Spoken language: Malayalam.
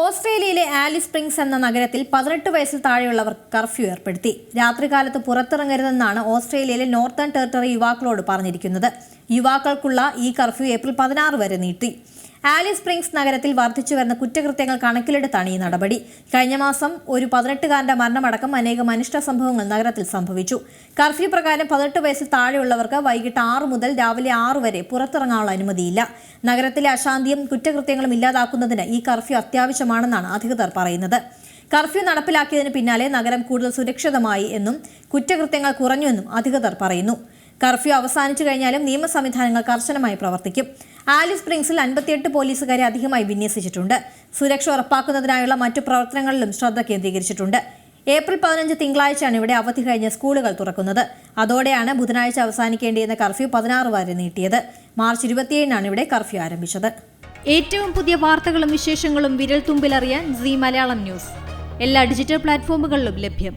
ഓസ്ട്രേലിയയിലെ ആലി സ്പ്രിങ്സ് എന്ന നഗരത്തിൽ പതിനെട്ട് വയസ്സിൽ താഴെയുള്ളവർ കർഫ്യൂ ഏർപ്പെടുത്തി. രാത്രികാലത്ത് പുറത്തിറങ്ങരുതെന്നാണ് ഓസ്ട്രേലിയയിലെ നോർത്തേൺ ടെറിട്ടറി യുവാക്കളോട് പറഞ്ഞിരിക്കുന്നത്. യുവാക്കൾക്കുള്ള ഈ കർഫ്യൂ ഏപ്രിൽ പതിനാറ് വരെ നീട്ടി. ആലിസ് സ്പ്രിങ്സ് നഗരത്തിൽ വർദ്ധിച്ചു വരുന്ന കുറ്റകൃത്യങ്ങൾ കണക്കിലെടുത്താണ് ഈ നടപടി. കഴിഞ്ഞ മാസം ഒരു പതിനെട്ടുകാരന്റെ മരണമടക്കം അനേകം അനിഷ്ട സംഭവങ്ങൾ നഗരത്തിൽ സംഭവിച്ചു. കർഫ്യൂ പ്രകാരം പതിനെട്ട് വയസ്സിൽ താഴെയുള്ളവർക്ക് വൈകിട്ട് ആറ് മുതൽ രാവിലെ ആറ് വരെ പുറത്തിറങ്ങാനുള്ള അനുമതിയില്ല. നഗരത്തിലെ അശാന്തിയും കുറ്റകൃത്യങ്ങളും ഇല്ലാതാക്കുന്നതിന് ഈ കർഫ്യൂ അത്യാവശ്യമാണെന്നാണ് അധികൃതർ പറയുന്നത്. കർഫ്യൂ നടപ്പിലാക്കിയതിന് പിന്നാലെ നഗരം കൂടുതൽ സുരക്ഷിതമായി എന്നും കുറ്റകൃത്യങ്ങൾ കുറഞ്ഞു എന്നും അധികൃതർ പറയുന്നു. കർഫ്യൂ അവസാനിച്ചു കഴിഞ്ഞാലും നിയമ സംവിധാനങ്ങൾ കർശനമായി പ്രവർത്തിക്കും. ആലിസ് സ്പ്രിങ്സിൽ അൻപത്തിയെട്ട് പോലീസുകാരെ അധികമായി വിന്യസിച്ചിട്ടുണ്ട്. സുരക്ഷ ഉറപ്പാക്കുന്നതിനായുള്ള മറ്റു പ്രവർത്തനങ്ങളിലും ശ്രദ്ധ കേന്ദ്രീകരിച്ചിട്ടുണ്ട്. ഏപ്രിൽ പതിനഞ്ച് തിങ്കളാഴ്ചയാണ് ഇവിടെ അവധി കഴിഞ്ഞ സ്കൂളുകൾ തുറക്കുന്നത്. അതോടെയാണ് ബുധനാഴ്ച അവസാനിക്കേണ്ടിയിരുന്ന കർഫ്യൂ പതിനാറ് വരെ നീട്ടിയത്. മാർച്ച് ഇരുപത്തിയേഴിനാണ് ഇവിടെ കർഫ്യൂ ആരംഭിച്ചത്. ഏറ്റവും പുതിയ വാർത്തകളും വിശേഷങ്ങളും വിരൽ തുമ്പിലറിയാൻ സി മലയാളം ന്യൂസ്. എല്ലാ ഡിജിറ്റൽ പ്ലാറ്റ്ഫോമുകളിലും ലഭ്യം.